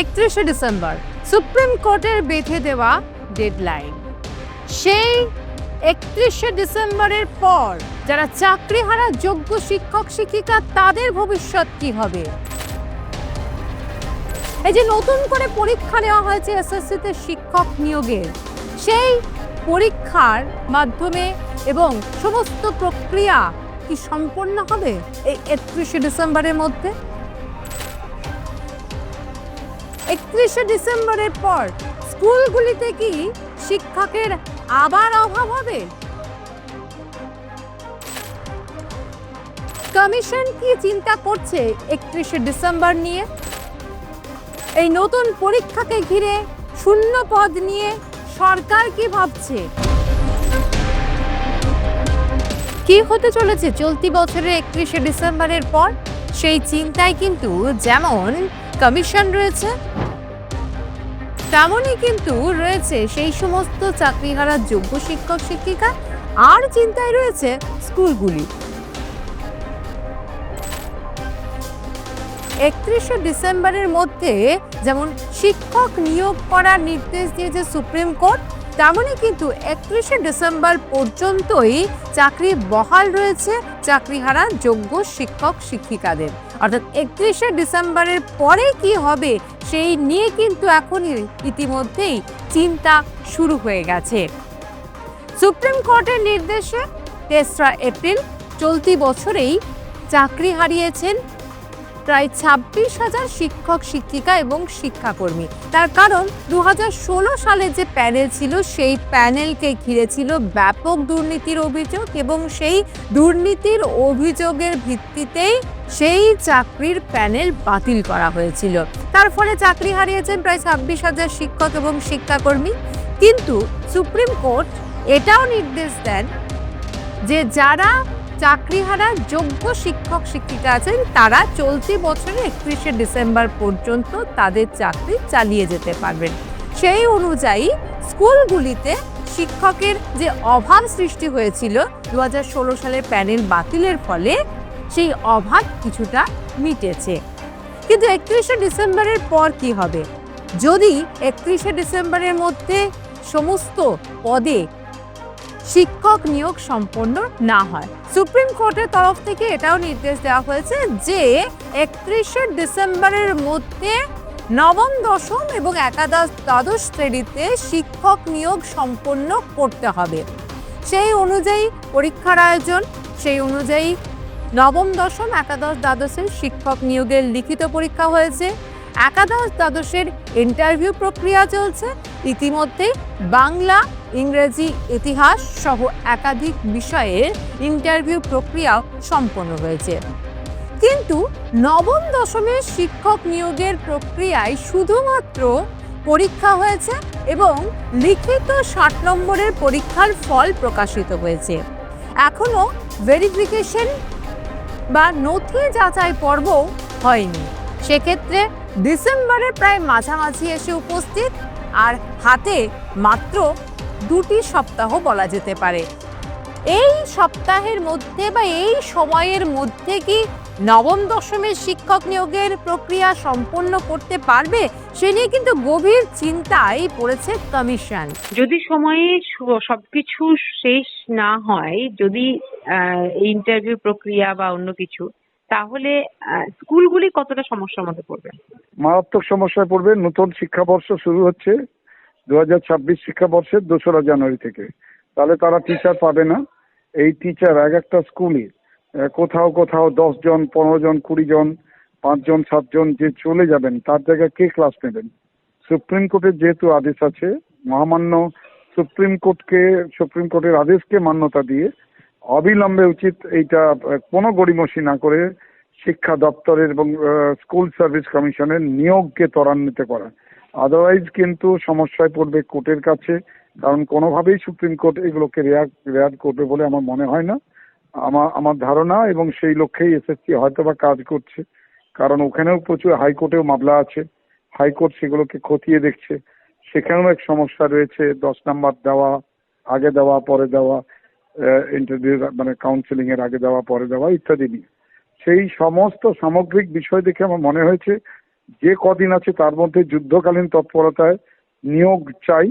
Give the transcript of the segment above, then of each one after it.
একত্রিশে December, supreme কোর্টের বেঁধে দেওয়া ডেডলাইন সেই একত্রিশে ডিসেম্বরের পর যারা চাকরিহারা যোগ্য শিক্ষক, শিক্ষিকা, তাদের ভবিষ্যৎ কি হবে? এই যে নতুন করে পরীক্ষা নেওয়া হয়েছে এসএসসিতে শিক্ষক নিয়োগের, সেই পরীক্ষার মাধ্যমে এবং সমস্ত প্রক্রিয়া কি সম্পন্ন হবে এই একত্রিশে ডিসেম্বরের মধ্যে? একত্রিশে ডিসেম্বরের পর স্কুলগুলিতে কি শিক্ষকের আবার অভাব হবে? কমিশন কি চিন্তা করছে একত্রিশে ডিসেম্বর নিয়ে? এই নতুন পরীক্ষাকে ঘিরে শূন্য পদ নিয়ে সরকার কি ভাবছে? কি হতে চলেছে চলতি বছরের একত্রিশে ডিসেম্বরের পর? সেই চিন্তায় কিন্তু যেমন কমিশন রয়েছে তেমনই কিন্তু রয়েছে সেই সমস্ত চাকরি চাকরিহারা যোগ্য শিক্ষক, শিক্ষিকা, আর চিন্তায় রয়েছে স্কুলগুলি। একত্রিশে ডিসেম্বরের মধ্যে যেমন শিক্ষক নিয়োগ করার নির্দেশ দিয়েছে সুপ্রিম কোর্ট তেমনই কিন্তু একত্রিশে ডিসেম্বর পর্যন্তই চাকরি বহাল রয়েছে চাকরি চাকরিহারা যোগ্য শিক্ষক, শিক্ষিকাদের। অর্থাৎ একত্রিশে ডিসেম্বরের পরে কি হবে সেই নিয়ে কিন্তু এখনই ইতিমধ্যেই চিন্তা শুরু হয়ে গেছে। সুপ্রিম কোর্টের নির্দেশে তেসরা এপ্রিল চলতি বছরেই চাকরি হারিয়েছেন প্রায় ছাব্বিশ হাজার শিক্ষক, শিক্ষিকা এবং শিক্ষাকর্মী। তার কারণ দু হাজার ষোলো সালে যে প্যানেল ছিল, সেই প্যানেলকে ঘিরে ছিল ব্যাপক দুর্নীতির অভিযোগ এবং সেই দুর্নীতির অভিযোগের ভিত্তিতেই সেই চাকরির প্যানেল বাতিল করা হয়েছিল। তার ফলে চাকরি হারিয়েছেন প্রায় ছাব্বিশ হাজার শিক্ষক এবং শিক্ষাকর্মী। কিন্তু সুপ্রিম কোর্ট এটাও নির্দেশ দেন যে যারা চাকরিহারা যোগ্য শিক্ষক শিক্ষিকা আছেন, তারা চলতি বছরের একত্রিশে ডিসেম্বর পর্যন্ত তাদের চাকরি চালিয়ে যেতে পারবেন। সেই অনুযায়ী স্কুলগুলিতে শিক্ষকের যে অভাব সৃষ্টি হয়েছিল দু হাজার ষোলো সালের প্যানেল বাতিলের ফলে, সেই অভাব কিছুটা মিটেছে। কিন্তু একত্রিশে ডিসেম্বরের পর কি হবে? যদি একত্রিশে ডিসেম্বরের মধ্যে সমস্ত পদে শিক্ষক নিয়োগ সম্পন্ন না হয়। সুপ্রিম কোর্টের তরফ থেকে এটাও নির্দেশ দেওয়া হয়েছে যে, একত্রিশে ডিসেম্বরের মধ্যে নবম, দশম এবং একাদশ, দ্বাদশ শ্রেণীতে শিক্ষক নিয়োগ সম্পন্ন করতে হবে। সেই অনুযায়ী পরীক্ষার আয়োজন, সেই অনুযায়ী নবম, দশম, একাদশ, দ্বাদশের শিক্ষক নিয়োগের লিখিত পরীক্ষা হয়েছে। একাদশ, দ্বাদশের ইন্টারভিউ প্রক্রিয়া চলছে। ইতিমধ্যে বাংলা ইংরেজি ইতিহাস সহ একাধিক বিষয়ের ইন্টারভিউ প্রক্রিয়া সম্পন্ন হয়েছে। কিন্তু নবম দশমের শিক্ষক নিয়োগের প্রক্রিয়ায় শুধুমাত্র পরীক্ষা হয়েছে এবং লিখিত ষাট নম্বরের পরীক্ষার ফল প্রকাশিত হয়েছে। এখনও ভেরিফিকেশন বা নথি যাচাই পর্ব হয়নি। সেক্ষেত্রে ডিসেম্বরের প্রায় মাঝামাঝি এসে উপস্থিত, আর হাতে মাত্র দুটি সপ্তাহ বলা যেতে পারে। এই সপ্তাহের মধ্যে বা এই সময়ের মধ্যে কি নবম দশমের শিক্ষক নিয়োগের প্রক্রিয়া সম্পন্ন করতে পারবে? সে নিয়ে কিন্তু গভীর চিন্তায় পড়েছে কমিশন। যদি সময়ে সবকিছু শেষ না হয় যদি ইন্টারভিউ প্রক্রিয়া বা অন্য কিছু তাহলে আহ, স্কুলগুলি কতটা সমস্যার মধ্যে পড়বে? মারাত্মক সমস্যায় পড়বে। নতুন শিক্ষাবর্ষ শুরু হচ্ছে। দু হাজার ছাব্বিশ শিক্ষাবর্ষের দোসরা জানুয়ারি থেকে। তাহলে তারা টিচার পাবে না। এই টিচার এক একটা স্কুলে কোথাও কোথাও দশ জন, পনেরো জন, কুড়ি জন পাঁচজন সাতজন যে চলে যাবেন, তার জায়গায় কে ক্লাস নেবেন? সুপ্রিম কোর্টের যেহেতু আদেশ আছে, মহামান্য সুপ্রিম কোর্টকে সুপ্রিম কোর্টের আদেশকে মান্যতা দিয়ে অবিলম্বে উচিত এইটা কোনো গড়িমসি না করে শিক্ষা দপ্তরের এবং স্কুল সার্ভিস কমিশনের নিয়োগকে ত্বরান্বিত করা। আদারওয়াইজ কিন্তু সমস্যায় পড়বে কোর্টের কাছে, কারণ কোনোভাবেই সুপ্রিম কোর্ট এগুলোকে রেয়ার রেয়ার করবে বলে আমার মনে হয় না। আমার আমার ধারণা এবং সেই লক্ষ্যেই এসএসসি হয়তো বা কাজ করছে। কারণ ওখানেও প্রচুর হাইকোর্টেও মামলা আছে। হাইকোর্ট সেগুলোকে খতিয়ে দেখছে। সেখানেও এক সমস্যা রয়েছে, দশ নাম্বার দেওয়া, আগে দেওয়া, পরে দেওয়া ইন্টারভিউ মানে কাউন্সিলিং এর আগে দেওয়া, পরে দেওয়া ইত্যাদি নিয়ে। সেই সমস্ত সামগ্রিক বিষয় দেখে আমার মনে হয়েছে যে কদিন আছে তার মধ্যে যুদ্ধকালীন তৎপরতায় নিয়োগ চাই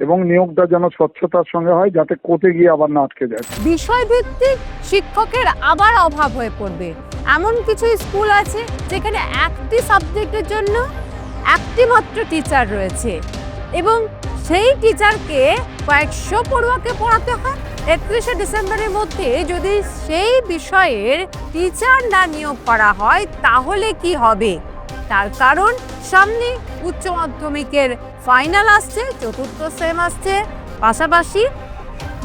এবং নিয়োগটা যেন স্বচ্ছতার সঙ্গে হয়, যাতে কোর্টে গিয়ে আবার না আটকে যায়। বিষয়ভিত্তিক শিক্ষকের আবার অভাব হয়ে পড়বে। এমন কিছু স্কুল আছে যেখানে একটি সাবজেক্টের জন্য একটি মাত্র টিচার রয়েছে এবং সেই টিচারকে কয়েকশো পড়ুয়াকে পড়াতে হয়। একত্রিশে ডিসেম্বরের মধ্যে যদি সেই বিষয়ের টিচার না নিয়োগ করা হয়, তাহলে কি হবে? তার কারণ, সামনে উচ্চ মাধ্যমিকের ফাইনাল আসছে, চতুর্থ সেম আসছে, পাশাপাশি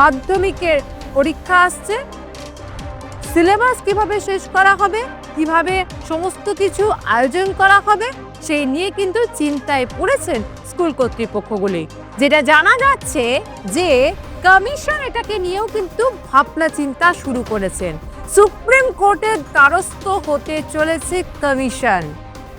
মাধ্যমিকের পরীক্ষা আসছে। সিলেবাস কীভাবে শেষ করা হবে, কীভাবে সমস্ত কিছু আয়োজন করা হবে, সেই নিয়ে কিন্তু চিন্তায় পড়েছেন স্কুল কর্তৃপক্ষগুলি। যেটা জানা যাচ্ছে যে কমিশন এটাকে নিয়েও কিন্তু ভাবনা চিন্তা শুরু করেছেন। সুপ্রিম কোর্টের দ্বারস্থ হতে চলেছে কমিশন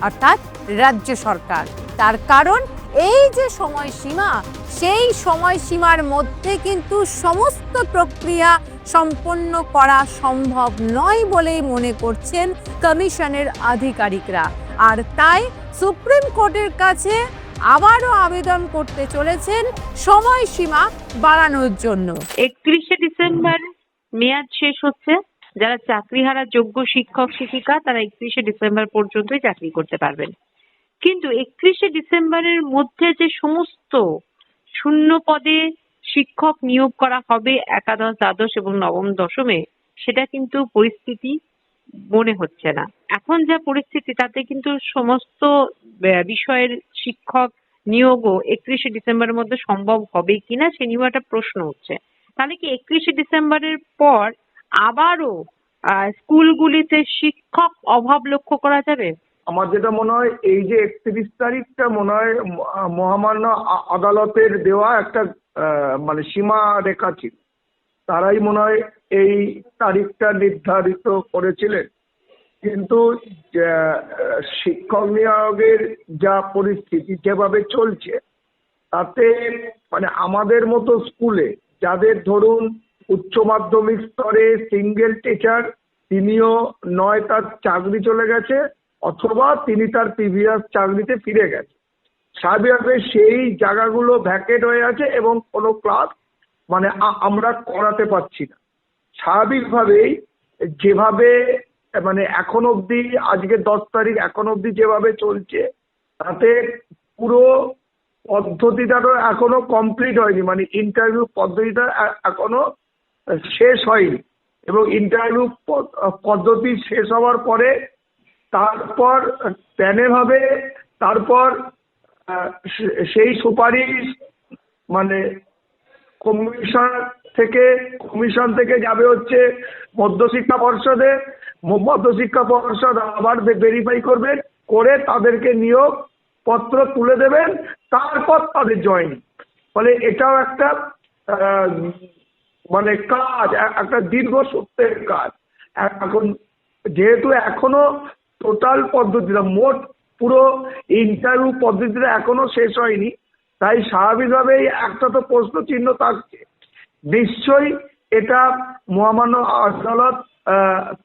অর্থাৎ রাজ্য সরকার। তার কারণ এই যে সময়সীমা, সেই সময়সীমার মধ্যে কিন্তু সমস্ত প্রক্রিয়া সম্পন্ন করা সম্ভব নয় বলেই মনে করছেন কমিশনের আধিকারিকরা। আর তাই সুপ্রিম কোর্টের কাছে আবারও আবেদন করতে চলেছেন সময়সীমা বাড়ানোর জন্য। একত্রিশে ডিসেম্বর মেয়াদ শেষ হচ্ছে। যারা চাকরি চাকরিহারা যোগ্য শিক্ষক, শিক্ষিকা, তারা একত্রিশে ডিসেম্বর পর্যন্তই চাকরি করতে পারবেন। কিন্তু একত্রিশে ডিসেম্বরের মধ্যে যে সমস্ত শূন্য পদে শিক্ষক নিয়োগ করা হবে একাদশ, দ্বাদশ এবং নবম দশমে, সেটা কিন্তু পরিস্থিতি মনে হচ্ছে না। এখন যা পরিস্থিতি, তাতে কিন্তু সমস্ত বিষয়ের শিক্ষক নিয়োগও একত্রিশে ডিসেম্বরের মধ্যে সম্ভব হবে কিনা, সে নিয়েও একটা প্রশ্ন উঠছে। তাহলে কি একত্রিশে ডিসেম্বরের পর আবারও স্কুলগুলিতে শিক্ষক অভাব লক্ষ্য করা যাবে? আমার যেটা মনে হয়, এই যে একত্রিশ তারিখটা মনে হয় মহামান্য আদালতের দেওয়া একটা মানে সীমা রেখা ছিল। তারাই মনে হয় এই তারিখটা নির্ধারিত করেছিলেন। কিন্তু শিক্ষক নিয়োগের যা পরিস্থিতি যেভাবে চলছে, তাতে মানে আমাদের মতো স্কুলে, যাদের ধরুন উচ্চ মাধ্যমিক স্তরে সিঙ্গেল টিচার তিনিও নয় তার চাকরি চলে গেছে, অথবা তিনি তার প্রিভিয়াস চাকরিতে ফিরে গেছে। স্বাভাবিকভাবে সেই জায়গাগুলো ভ্যাকেট হয়ে আছে এবং কোনো ক্লাস মানে আমরা করাতে পারছি না। স্বাভাবিকভাবেই যেভাবে মানে এখন অবধি, আজকে দশ তারিখ, এখন অবধি যেভাবে চলছে, তাতে পুরো পদ্ধতিটা তো এখনও কমপ্লিট হয়নি। মানে ইন্টারভিউ পদ্ধতিটা এখনও শেষ হয়নি। এবং ইন্টারভিউ পদ্ধতি শেষ হওয়ার পরে তারপর প্যানেল হবে তারপর সেই সুপারিশ মানে কমিশন থেকে কমিশন থেকে যাবে হচ্ছে মধ্যশিক্ষা পর্ষদে। মধ্যশিক্ষা পর্ষদ আবার ভেরিফাই করবেন করে তাদেরকে নিয়োগ পত্র তুলে দেবেন, তারপর তাদের জয়েন ফলে এটাও একটা মানে কাজ একটা দীর্ঘ সত্যের কাজ। এখন যেহেতু এখনও টোটাল পদ্ধতিটা মোট পুরো ইন্টারভিউ পদ্ধতিটা এখনও শেষ হয়নি, তাই স্বাভাবিকভাবেই একটা তো প্রশ্ন চিহ্ন থাকছে। নিশ্চয়ই এটা মহামান্য আদালত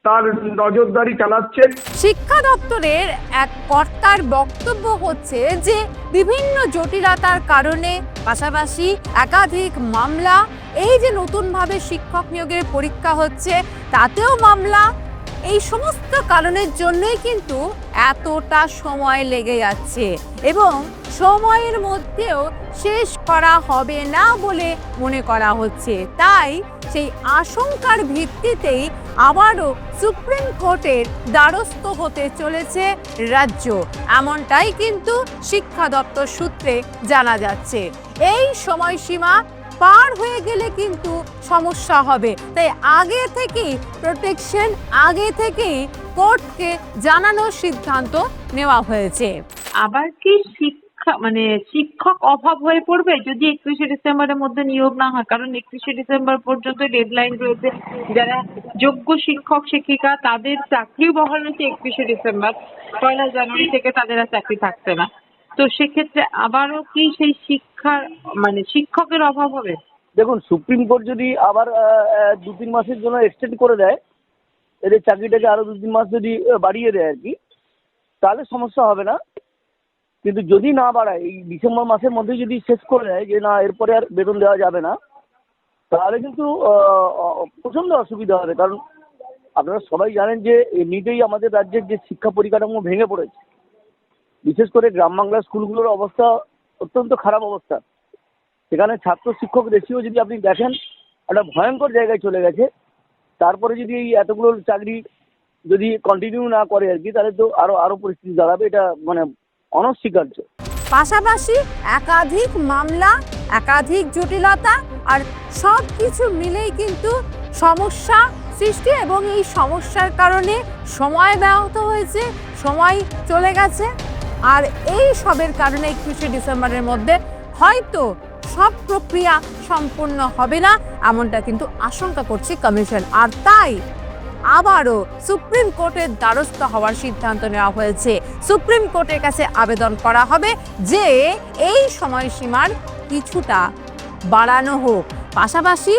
তার নজরদারি চালাচ্ছেন। শিক্ষা দপ্তরের এক কর্তার বক্তব্য হচ্ছে যে, বিভিন্ন জটিলতার কারণে পাশাপাশি একাধিক মামলা, এই যে নতুনভাবে শিক্ষক নিয়োগের পরীক্ষা হচ্ছে, তাতেও মামলা, এই সমস্ত কারণের জন্যই কিন্তু এতটা সময় লেগে যাচ্ছে এবং সময়ের মধ্যেও শেষ করা হবে না বলে মনে করা হচ্ছে। তাই সেই আশঙ্কার ভিত্তিতেই আবারও সুপ্রিম কোর্টের দ্বারস্থ হতে চলেছে রাজ্য। এমনটাই কিন্তু শিক্ষা দপ্তর সূত্রে জানা যাচ্ছে। এই সময়সীমা পার হয়ে গেলে কিন্তু সমস্যা হবে। তাই আগে থেকেই প্রোটেকশন আগে থেকেই কোর্টকে জানানোর সিদ্ধান্ত নেওয়া হয়েছে। আবার কি শিক্ষা মানে শিক্ষক অভাব হয়ে পড়বে যদি একত্রিশে ডিসেম্বরের মধ্যে নিয়োগ না হয়। কারণ একত্রিশে ডিসেম্বর পর্যন্ত ডেডলাইন রয়েছে। যারা যোগ্য শিক্ষক, শিক্ষিকা, তাদের চাকরি বহাল রয়েছে একত্রিশে ডিসেম্বর। পয়লা জানুয়ারি থেকে তাদের আর চাকরি থাকছে না। তো সেক্ষেত্রে আবারও কি সেই শিক্ষার মানে শিক্ষকের অভাব হবে? দেখুন, সুপ্রিম কোর্ট যদি আবার দু তিন মাসের জন্য এক্সটেন্ড করে দেয়, এদের চাকরিটাকে আরও দু তিন মাস যদি বাড়িয়ে দেয় আর কি, তাহলে সমস্যা হবে না। কিন্তু যদি না বাড়ায়, এই ডিসেম্বর মাসের মধ্যে যদি শেষ করে দেয়, যে না, এরপরে আর বেতন দেওয়া যাবে না, তাহলে কিন্তু প্রচণ্ড অসুবিধা হবে। কারণ আপনারা সবাই জানেন যে এমনিতেই আমাদের রাজ্যের যে শিক্ষা পরিকাঠামো ভেঙে পড়েছে, বিশেষ করে গ্রাম বাংলার স্কুলগুলোর অবস্থা অত্যন্ত খারাপ অবস্থা। সেখানে ছাত্র শিক্ষক রেশিও যদি আপনি দেখেন, একটা ভয়ঙ্কর জায়গায় চলে গেছে। তারপরে যদি এই এতগুলো চাকরি যদি কন্টিনিউ না করে আর কি, তাহলে তো আরও আরও পরিস্থিতি দাঁড়াবে। এটা মানে অনস্বীকার্য। পাশাপাশি একাধিক মামলা, একাধিক জটিলতা আর সব কিছু মিলেই কিন্তু সমস্যা সৃষ্টি এবং এই সমস্যার কারণে সময় ব্যাহত হয়েছে, সময় চলে গেছে। আর এই সবের কারণে একত্রিশে ডিসেম্বরের মধ্যে হয়তো সব প্রক্রিয়া সম্পূর্ণ হবে না, এমনটা কিন্তু আশঙ্কা করছে কমিশন। আর তাই আবারও সুপ্রিম কোর্টের দ্বারস্থ হওয়ার সিদ্ধান্ত নেওয়া হয়েছে। সুপ্রিম কোর্টের কাছে আবেদন করা হবে যে এই সময়সীমার কিছুটা বাড়ানো হোক। পাশাপাশি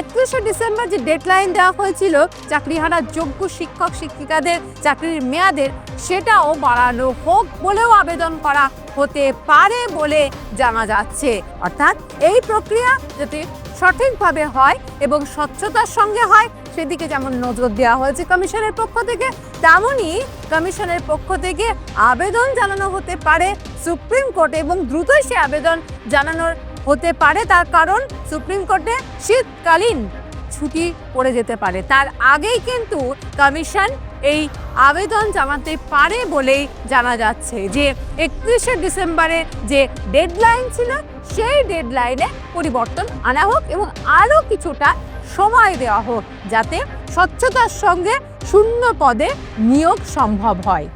একত্রিশে ডিসেম্বর যে ডেডলাইন দেওয়া হয়েছিল, চাকরিহারা যোগ্য শিক্ষক, শিক্ষিকাদের চাকরির মেয়াদের সেটাও বাড়ানো হোক বলেও আবেদন করা হতে পারে বলে জানা যাচ্ছে। অর্থাৎ এই প্রক্রিয়া যাতে সঠিকভাবে হয় এবং স্বচ্ছতার সঙ্গে হয় সেদিকে যেমন নজর দেওয়া হয়েছে কমিশনের পক্ষ থেকে, তেমনই কমিশনের পক্ষ থেকে আবেদন জানানো হতে পারে সুপ্রিম কোর্টে এবং দ্রুতই সে আবেদন জানানোর হতে পারে। তার কারণ সুপ্রিম কোর্টে শীতকালীন ছুটি পড়ে যেতে পারে। তার আগেই কিন্তু কমিশন এই আবেদন জানাতে পারে বলেই জানা যাচ্ছে যে, একত্রিশে ডিসেম্বরে যে ডেডলাইন ছিল, সেই ডেডলাইনে পরিবর্তন আনা হোক এবং আরও কিছুটা সময় দেওয়া হোক যাতে স্বচ্ছতার সঙ্গে শূন্য পদে নিয়োগ সম্ভব হয়।